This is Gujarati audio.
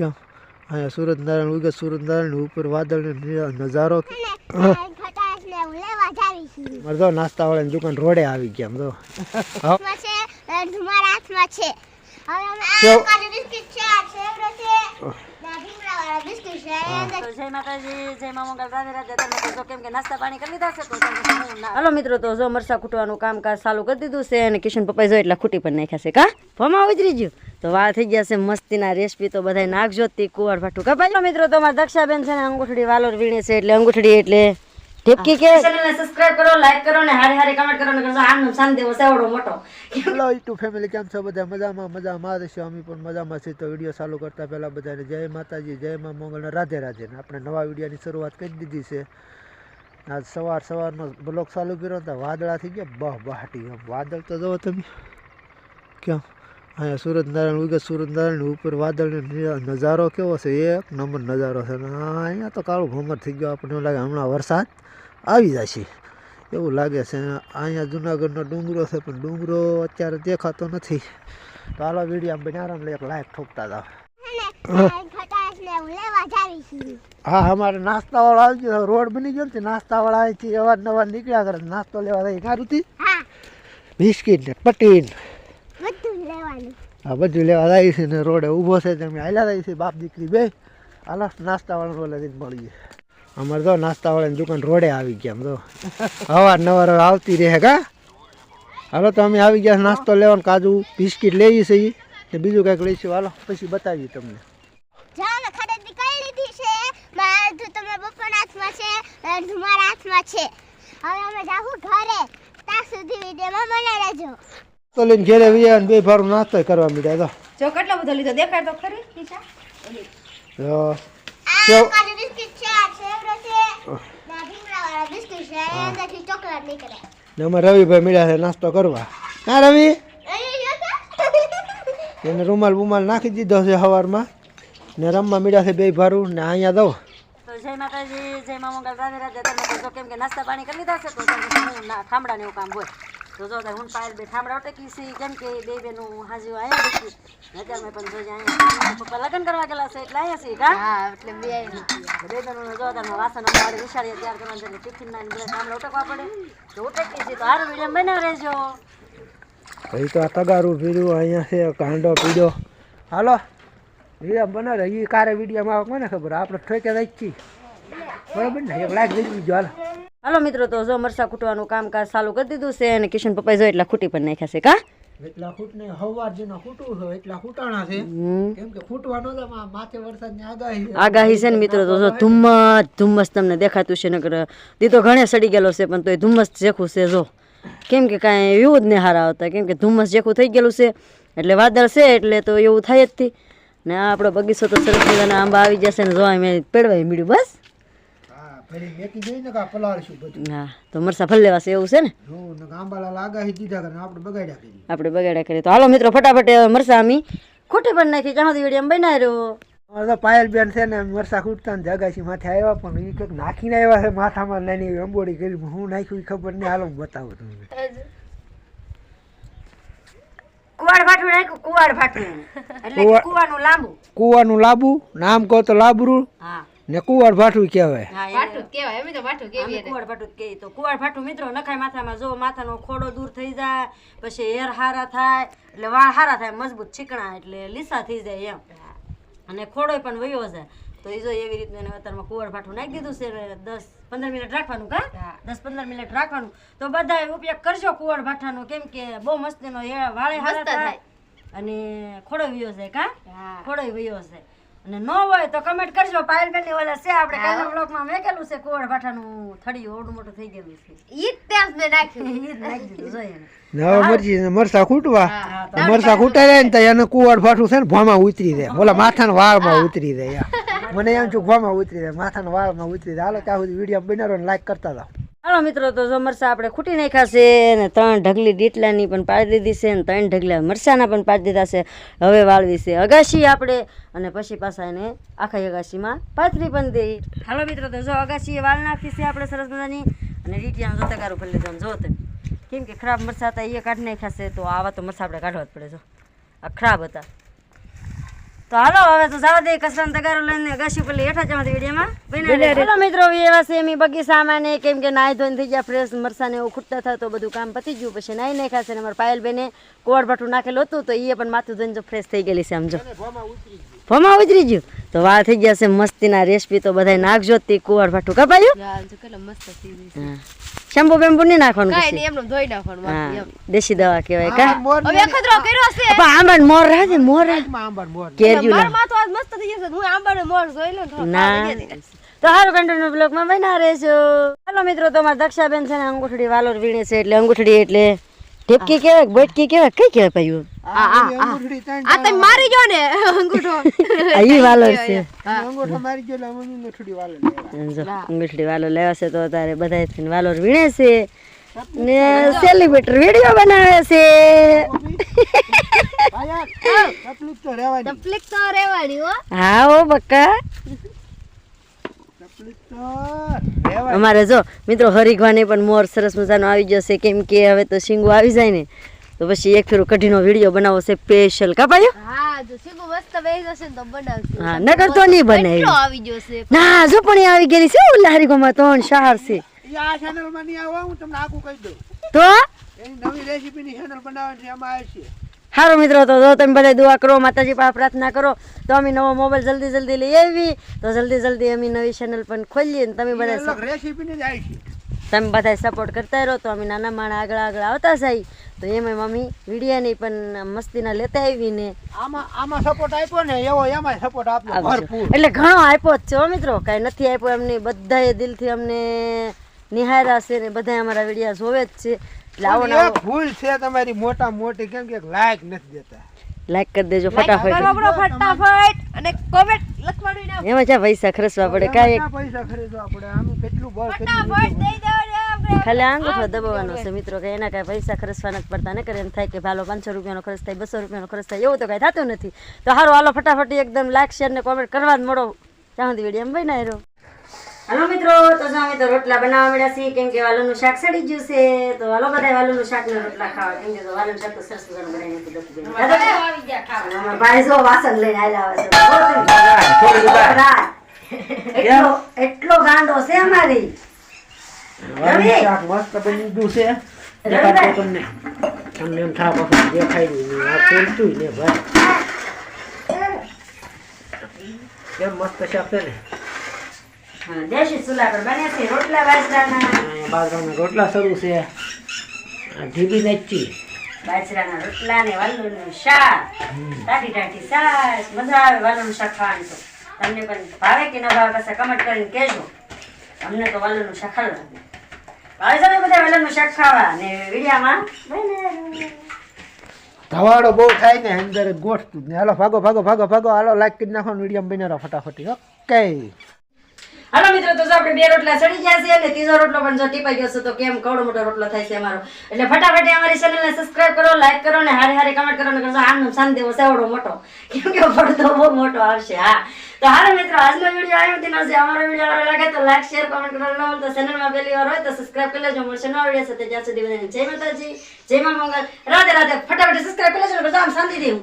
ક્યાં અહીંયા સૂરજનારાયણ ઉગે સૂરજનારાયણ ઉપર વાદળ નજારો. ખટાશ ને હું લેવા જાવી છું. મારે તો નાસ્તા વાળાની દુકાન રોડે આવી ગયા તો હાથમાં છે હાલો મિત્રો તો જો મરસા ખૂટવાનું કામકાજ ચાલુ કરી દીધું છે અને કિશન પપ્પા જો એટલા ખૂટી પણ નાખ્યા છે કા? ભમા ઉજરી ગયું. તો વાળ થઈ ગયા છે મસ્તીના રેસીપી તો બધા નાખજો તી કુવાર ભાટું કપાઈ મિત્રો તમારા દક્ષાબેન છે ને અંગૂઠડી વાલોર વીણે છે એટલે અંગૂઠડી એટલે ઢીપકી કે ચેનલને સબસ્ક્રાઇબ કરો લાઈક કરો ને હારે હારે કમેન્ટ કરો ને કરજો આનંદ શાંતિ સેવડો મોટો. હેલો યુટ્યુબ ફેમિલી કેમ છો બધા? મજામાં મજામાં. રહેશે અમે પણ મજામાં છીએ. તો વીડિયો ચાલુ કરતા પહેલાં બધાને જય માતાજી જય મા મંગળ ને રાધે રાધે. ને આપણે નવા વિડીયોની શરૂઆત કરી દીધી છે. આજ સવાર સવારનો બ્લોક ચાલુ કર્યો તો વાદળા થઈ ગયા બહ બહાટી આમ વાદળ તો જુઓ તમે. ક્યાં? અહીંયા સૂરજનારાયણ ઉગે સૂરજનારાયણ ઉપર વાદળનો નજારો કેવો છે? એક નંબર નજારો છે. અને અહીંયા તો કાળું ભમર થઈ ગયો. આપણને એવું લાગે હમણાં વરસાદ આવી જશે. એવું લાગે છે. અહીંયા જુનાગઢનો ડુંગરો છે પણ ડુંગરો અત્યારે દેખાતો નથી. તો હાલો વીડિયો બને આરામ આરામ એક લાઈક ઠોકતા જાવી હા. અમારે નાસ્તાવાળો આવી ગયો. રોડ બની ગયો ને નાસ્તાવાળા અહીંથી અવારનવાર નીકળ્યા કરે. નાસ્તો લેવા જાય. હા. બિસ્કિટ ને પટીન આ બધું લેવા જાય છે ને રોડે ઊભો છે તમે હાલ્યા આવી છે. બાપ દીકરી બે હાલો નાસ્તાવાળા રોલે મળીએ. અમારે તો નાસ્તાવાળાની દુકાન રોડે આવી ગયા આમ તો. અવાર નવાર આવતી રહે કા? હાલો તો અમે આવી ગયા નાસ્તો લેવાનું કાજુ બિસ્કિટ લઈએ છીએ ને બીજું કંઈક લઈશું. હાલો પછી બતાવીએ તમને. અડધું હાથમાં છે અડધું મારા હાથમાં છે. હવે અમે જાવું ઘરે. ત્યાં સુધી વિડીયોમાં મને રહેજો. તો લઈને ઘેરે વ્યા બે ભારું નાસ્તો કરવા મીડ્યા તો જો કેટલો બધો લીધો દેખાય તો ખરી ઈશા? જો. આ કેવું? બિસ્કિટ છે આ સેવડો છે. ને આ ભીમરાવાળા બિસ્કિટ છે એની અંદરથી ચોકલેટ નીકળે. ને અમારે રવિભાઈ મળ્યા છે નાસ્તો કરવા. હા રવિ. એને રૂમાલ બુમાલ નાખી દીધો છે સવારમાં ને રમવા મળ્યા છે બે ભારું ને અહીંયા દઉં જય માતાજી જય મા મંગલ. રાધે રાધે. તમે કેમ કે નાસ્તા પાણી કરી લીધા છે તો ઠામડા ને એવું કામ હોય. તો જો હું પાયલ બે ઠામડા ઉટકી છે કેમ કે બે બેનું હાજુ અહીંયા બેઠી ને અત્યારે મેં પણ જોજે જાય પપ્પા લગ્ન કરવા ગયેલા છે એટલે આયા છે કા? હા એટલે બે બે બેનું જો તાર વાસણ વાળે વિચારીએ તૈયાર કરવાનું એટલે ટિફિન ના બધા ઠામડા ઉટકવા પડે. તો ઉટકી છે તો આરો વીડિયો બનાવ રહેજો. ભાઈ તો આ તગારું પીડ્યું અહીંયા છે કાંડો પીડ્યો હાલો વીડિયો બનાવે એ કારે વિડીયોમાં આવે કોને ખબર આપણે ઠોકે રાખી. બરાબર ને? એક લાખ દઈ દીધો હાલો. હાલો મિત્રો તો જો મરસા ખૂટવાનું કામકાજ ચાલુ કરી દીધું છે અને કિશન પપ્પા જો એટલા ખૂટી પણ નાખ્યા છે કા? એટલા ફૂટ હવાર જેના ખૂટવું છે એટલા ખૂટાણા છે. કેમ કે ખૂટવાનો તો માથે વરસાદની આગાહી છે. આગાહી છે ને મિત્રો તો જો ધુમ્મસ ધુમ્મસ તમને દેખાતું છે નકર. દીધો ઘણે સડી ગયેલો છે પણ તોય ધુમ્મસ જેખું છે જો. કેમ કે કાંઈ વ્યૂ જ નહીં હારા આવતા કેમ કે ધુમ્મસ જેખું થઈ ગયેલું છે એટલે વાદળ છે એટલે તો એવું થાય જ થી ને આપડો આપણો બગીચો તો સરસ મજાના આંબા આવી જશે ને જોવા મેં મળ્યું બસ. તો મરસા ફળ લેવા એવું છે ને? જો ને આંબાલાલ આગાહી દીધા કરે આપણે બગાડ્યા કરી આપણે બગાડ્યા કરીએ. તો હાલો મિત્રો ફટાફટ મરસા અમી ખોટી પણ નાખી. સુધી વીડિયો બનાવી રહ્યો. પાયલ બેન છે ને મરસા ખૂટતા ને જગાસી માથે આવ્યા પણ એ કંઈક નાખીને આવ્યા છે માથામાં નાની એવી અંબોડી કરી. હું નાખ્યું એ ખબર નહીં. હાલો બતાવું તમને. કુવાડ ફાટું નાખ્યું કુવાડ ફાટું એટલે કુવાનું લાંબુ. કુવાનું લાંબુ નામ કહો તો લાબરું. હા. ને કુવાડ ભાટું કહેવાય. ભાટું કહેવાય અમે તો ભાટું કહેવીએ કુવાડ ભાટું જ કહીએ તો કુવાડ ભાટું મિત્રો નખાય માથામાં જો માથાનો ખોડો દૂર થઈ જાય પછી હેર હારા થાય એટલે વાળ હારા થાય મજબૂત ચીકણા એટલે લીસા થઈ જાય એમ. અને ખોડો પણ વયો જાય. તો એ જો એવી રીતના એને અત્યારમાં કુવાડ ભાટું નાખી દીધું છે દસ પંદર મિનિટ રાખવાનું કા દસ પંદર મિનિટ રાખવાનું. તો બધા ઉપયોગ કરજો કુવાડ ભાઠાનો કેમ કે બહુ મસ્તીનો એ વાળે હારા થાય. અને ખોડો વયો જાય કા? ખોડો વયો જાય. અને ન હોય તો કમેન્ટ કરજો. પાયલ બેન ઓલા છે આપણે કાલના બ્લોગમાં મેકેલું છે કુવાડ ભાઠાનું થડી ઓડું મોટું થઈ ગયેલું છે. ઈ જ નાખી દીધું જોઈએ એને. ને હવે મરજી મરસા ખૂટવા. મરસા ખૂટાઈ જાય ને તો એને કુવાડ ભાઠું છે ને ભોમા ઉતરી જાય. ઓલા માથાના વાળમાં ઉતરી જાય મને એમ છું ભોમાં ઉતરી જાય. માથાના વાળમાં ઉતરી જાય. હાલો ત્યાં સુધી વીડિયો બનાવો ને લાઈક કરતા જાઓ. હાલો મિત્રો, તો જો મરસા આપણે ખૂટી નાખ્યા છે ને ત્રણ ઢગલી ડીટલાની પણ પાડી દીધી છે ને ત્રણ ઢગલા મરસાના પણ પાડી દીધા છે, હવે વાળવી છે અગાશી આપણે અને પછી પાછા એને આખા અગાશીમાં પાથરી પણ દઈ. હાલો મિત્રો, તો જો અગાશી વાળ નાખી છે આપણે સરસ મજાની અને રીટિયાનું જોતા કારું ભરી લીધું જો તમે. કેમ કે ખરાબ મરસા હતા એ કાઢી નાખ્યા છે, તો આવા તો મરસા આપણે કાઢવા જ પડે જો. આ ખરાબ હતા. તો હાલો હવે તો જવા દે કસરાન તગારો લઈને ઘસી પેલી હેઠા જવા વિડીયોમાં. ચલો મિત્રો એવા છે એમ બગીચામાં ને કેમ કે નાઈ ધોઈને થઈ ગયા ફ્રેશ મરસાને એવું ખૂટતા થાય તો બધું કામ પતી ગયું. પછી નાઈ નાખ્યા છે ને અમારા પાયલ બેને કોળ ભઠું નાખેલું હતું તો એ પણ માથું ધોઈને જો ફ્રેશ થઈ ગયેલી છે સમજો ભોમાં ઉતરી ગયું. તો વાળ થઈ ગયા છે મસ્તીના રેસીપી તો બધા નાખજો તે કુવાડ ભાઠું કપાયું હા. શેમ્પુ બેમ્પુ નહીં નાખવાનું પછી. હા દેશી દવા કહેવાય કા? હવે ખતરો કર્યો છે. પણ આંબા મોર રાખે મોર રાખ. આંબા મોર કેરજુ મારમાં તો આજ મસ્ત થઈ જશે. હું આંબાનો મોર જોઈ લઉં ના તો હારું કંટ્રોલ બ્લોકમાં બના રહેજો. હાલો મિત્રો તમારા દક્ષાબેન છે ને અંગૂઠડી વાલોર વીણે છે એટલે અંગૂઠડી એટલે ઢેપકી કેવાય બોટકી કહેવાય કઈ કેવાય પાયું આ તમે મારી જો ને અંગૂઠો. આ ઈ છે. અંગૂઠો મારી ગયો એટલે મમ્મી ને થોડી વાલે લેવા. અંગૂઠડી વાલોર લેવા છે તો તારે બધાય થઈને વાલોર વીણે છે. ને સેલિબ્રેટર વીડિયો બનાવે છે. તકલીફ તો રહેવાની. હો. હા ઓ બક્કા અમારે જો મિત્રો હરિઘવાની પણ મોર સરસ મજાનો આવી જશે કેમ કે હવે તો શીંગો આવી જાય ને તો પછી એક ફેરો કઢીનો વીડિયો બનાવો છે સ્પેશિયલ કપાયો હા જો શીંગો મસ્ત બેહી જશે તો બનાવશું. હા નકર તો નહીં બને આવી જશે ના જો પણ એ આવી ગયેલી છે ઓલા ત્રણ શાર છે. આ ચેનલમાં નહીં આવો હું તમને આખું કહી દઉં. તો? એની નવી રેસીપી ની ચેનલ બનાવવાની છે એમાં આવશે. સારું મિત્રો તો જો તમે બધા દુઆ કરો માતાજી પાસે પ્રાર્થના કરો તો અમે નવો મોબાઈલ જલ્દી જલ્દી લઈ આવી. તો જલ્દી જલ્દી અમે નવી ચેનલ પણ ખોલીએ ને તમે બધા તમે બધા સપોર્ટ કરતા રહો તો અમે નાના માણા આગળ આગળ આવતા જાય. તો એમાં મમ્મી વિડીયાની પણ મસ્તીના લેતા આવીને. આમાં આમાં સપોર્ટ આપ્યો ને એવો એમાં સપોર્ટ આપ્યો ભરપૂર. એટલે ઘણો આપ્યો જ છે મિત્રો કાંઈ નથી આપ્યો એમને બધાએ દિલથી અમને નિહાળ્યા છે ને બધા અમારા વિડીયા જોવે જ છે. ને એક ભૂલ છે તમારી મોટા મોટી કેમ કે લાઈક નથી દેતા. લાઈક કરી દેજો ફટાફટ. ફટાફટ. અને કોમેન્ટ લખવાનું ના એમાં ક્યાં પૈસા ખર્ચવા પડે કાંઈ પૈસા પડે આનું કેટલું બળ ફટાફટ દઈ દેવાનું ખાલી આંગૂઠો દબાવવાનો છે મિત્રો કે એના કાંઈ પૈસા ખર્ચવા નથી પડતા ને કરે એમ થાય કે ભાલો પાંચસો રૂપિયાનો ખર્ચ થાય બસો રૂપિયાનો ખર્ચ થાય એવું તો કાંઈ થતું નથી. તો સારું હાલો ફટાફટ એકદમ લાઈક શેર ને કોમેન્ટ કરવા જ મળો. ત્યાં સુધી એમ ભાઈ રહ્યો હાલો મિત્રો તો જો અમે તો રોટલા બનાવવા મળ્યા છીએ કેમ કે વાલુનું શાક સડી ગયું છે તો હાલો બધા વાલુનું શાક ને રોટલા ખાવા કેમ કે તો વાલુનું શાક તો સરસ મજાનું બનાવીને ભાઈ જો વાસણ લઈને આવેલા આવે છે. એટલો એટલો ગાંડો છે અમારી. શાક મસ્ત બની ગયું છે. રવિભાઈ! તમને. તમને એમ થાય પાછું દેખાય નહીં. આ ફૂલતું ને ભાઈ. કેમ મસ્ત શાક છે ને? હા, દેશી ચૂલા પર બન્યા છે રોટલા બાજરાના. બાજરાના રોટલા શરૂ છે. ઢીબી નાચી બાજરાના રોટલા ને વાલોનું શાક. ટાટી ટાટી છાશ મજા આવે વાલોનું શાક ખાવાની તો. તમને પણ ભાવે કે ન ભાવે પાછા કમેન્ટ કરીને કહેજો. અમને તો વાલોનું શાક ખાવા ભાવે છે ને બધા વાલોનું શાક ખાવા? ને વિડીયામાં ધવાડો બહુ થાય ને અંદર ગોઠતું ને હાલો ભાગો ભાગો ભાગો ભાગો. હાલો લાઈક કરી નાખો વીડિયો બનાવો ફટાફટી. ઓકે હાલો મિત્રો, તો આપણે બે રોટલા ચડી ગયા છે અને ત્રીજો રોટલો પણ જો ટીપાઈ ગયો છે, તો કેમ કવડો મોટો રોટલો થાય છે અમારો? એટલે ફટાફટ અમારી ચેનલને સબસ્ક્રાઇબ કરો લાઈક કરો ને હારી હારી કમેન્ટ કરો ને આમનો શાંત દેવો સેવડો મોટો. કેમ કે પડતો બહુ મોટો આવશે, હા. તો હાલો મિત્રો, આજનો વીડિયો આવ્યો તેનો છે અમારો વીડિયો સારો લાગે તો લાઈક શેર કમેન્ટ કરવાનું તો ચેનલમાં પહેલી વાર હોય તો સબસ્ક્રાઇબ કરી લેજો. મળશે નવા વીડિયો સાથે જ્યાં સુધી બધાને જય માતાજી, જય મા મંગલ. રાધે રાધે. ફટાફટ સબસ્ક્રાઇબ કરી લેજો આમ શાંતિ દેવું